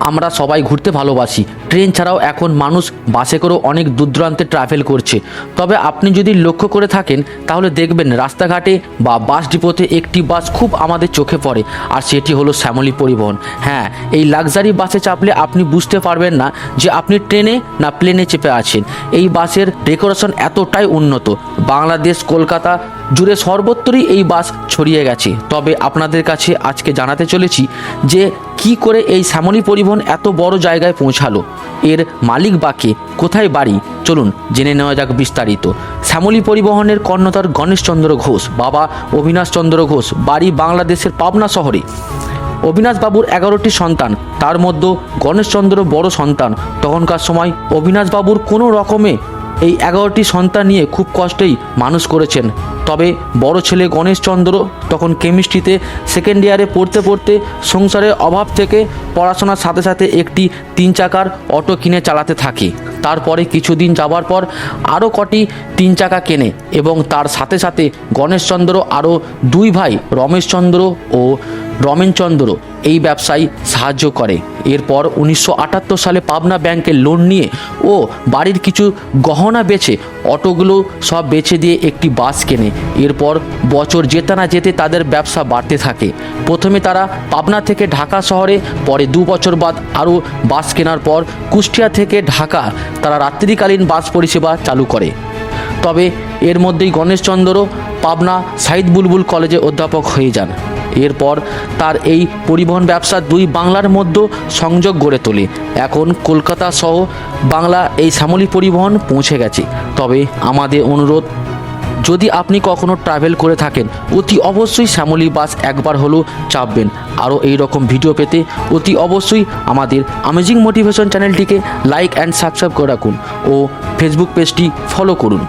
আমরা সবাই ঘুরতে ভালোবাসি। ট্রেন ছাড়াও এখন মানুষ বাসে করেও অনেক দূর দূরান্তে ট্রাভেল করছে। তবে আপনি যদি লক্ষ্য করে থাকেন, তাহলে দেখবেন রাস্তাঘাটে বা বাস ডিপোতে একটি বাস খুব আমাদের চোখে পড়ে, আর সেটি হলো শ্যামলী পরিবহন। হ্যাঁ এই লাক্সারি বাসে চাপলে আপনি বুঝতে পারবেন না যে আপনি ট্রেনে না প্লেনে চেপে আছেন। এই বাসের ডেকোরেশন এতটাই উন্নত। বাংলাদেশ, কলকাতা জুড়ে সর্বত্রই এই বাস ছড়িয়ে গেছে। তবে আপনাদের কাছে আজকে জানাতে চলেছি যে কি করে এই শ্যামলী পরিবহন এত বড় জায়গায় পৌঁছালো। এর মালিক বাকে কোথায় বাড়ি? চলুন জেনে নেওয়া যাক বিস্তারিত। শ্যামলী পরিবহনের কর্ণধার গণেশচন্দ্র ঘোষ, বাবা অবিনাশ চন্দ্র ঘোষ, বাড়ি বাংলাদেশের পাবনা শহরে। অবিনাশবাবুর এগারোটি সন্তান, তার মধ্যে গণেশচন্দ্র বড় সন্তান। তখনকার সময় অবিনাশবাবুর কোনো রকমে এই এগারোটি সন্তান নিয়ে খুব কষ্টেই মানুষ করেছেন। তবে বড় ছেলে গণেশচন্দ্র তখন কেমিস্ট্রিতে সেকেন্ড ইয়ারে পড়তে পড়তে সংসারের অভাব থেকে পড়াশোনার সাথে সাথে একটি তিন চাকার অটো কিনে চালাতে থাকে। তারপরে কিছুদিন যাবার পর আরও কটি তিন চাকা কেনে এবং তার সাথে সাথে গণেশচন্দ্র আরও দুই ভাই রমেশচন্দ্র ও রমেনচন্দ্র এই ব্যবসায় সাহায্য করে। এরপর উনিশশো আটাত্তর সালে পাবনা ব্যাংকের লোন নিয়ে ও বাড়ির কিছু গহনা বেচে অটোগুলো সব বেচে দিয়ে একটি বাস কেনে। এরপর বছর যেতে না যেতে তাদের ব্যবসা বাড়তে থাকে। প্রথমে তারা পাবনা থেকে ঢাকা শহরে, পরে দু বছর বাদ আরও বাস কেনার পর কুষ্টিয়া থেকে ঢাকা তারা রাত্রিকালীন বাস পরিষেবা চালু করে। তবে এর মধ্যেই গণেশচন্দ্রও পাবনা সাইদ বুলবুল কলেজে অধ্যাপক হয়ে যান। এরপর তার এই পরিবহন ব্যবসা দুই বাংলার মধ্যে সংযোগ গড়ে তোলে। এখন কলকাতা সহ বাংলা এই শ্যামলী পরিবহন পৌঁছে গেছে। তবে আমাদের অনুরোধ, যদি আপনি কখনো ট্রাভেল করে থাকেন, অতি অবশ্যই শ্যামলী বাস একবার হলেও চাপবেন। আরও এই রকম ভিডিও পেতে অতি অবশ্যই আমাদের আমেজিং মোটিভেশন চ্যানেলটিকে লাইক অ্যান্ড সাবস্ক্রাইব করে রাখুন ও ফেসবুক পেজটি ফলো করুন।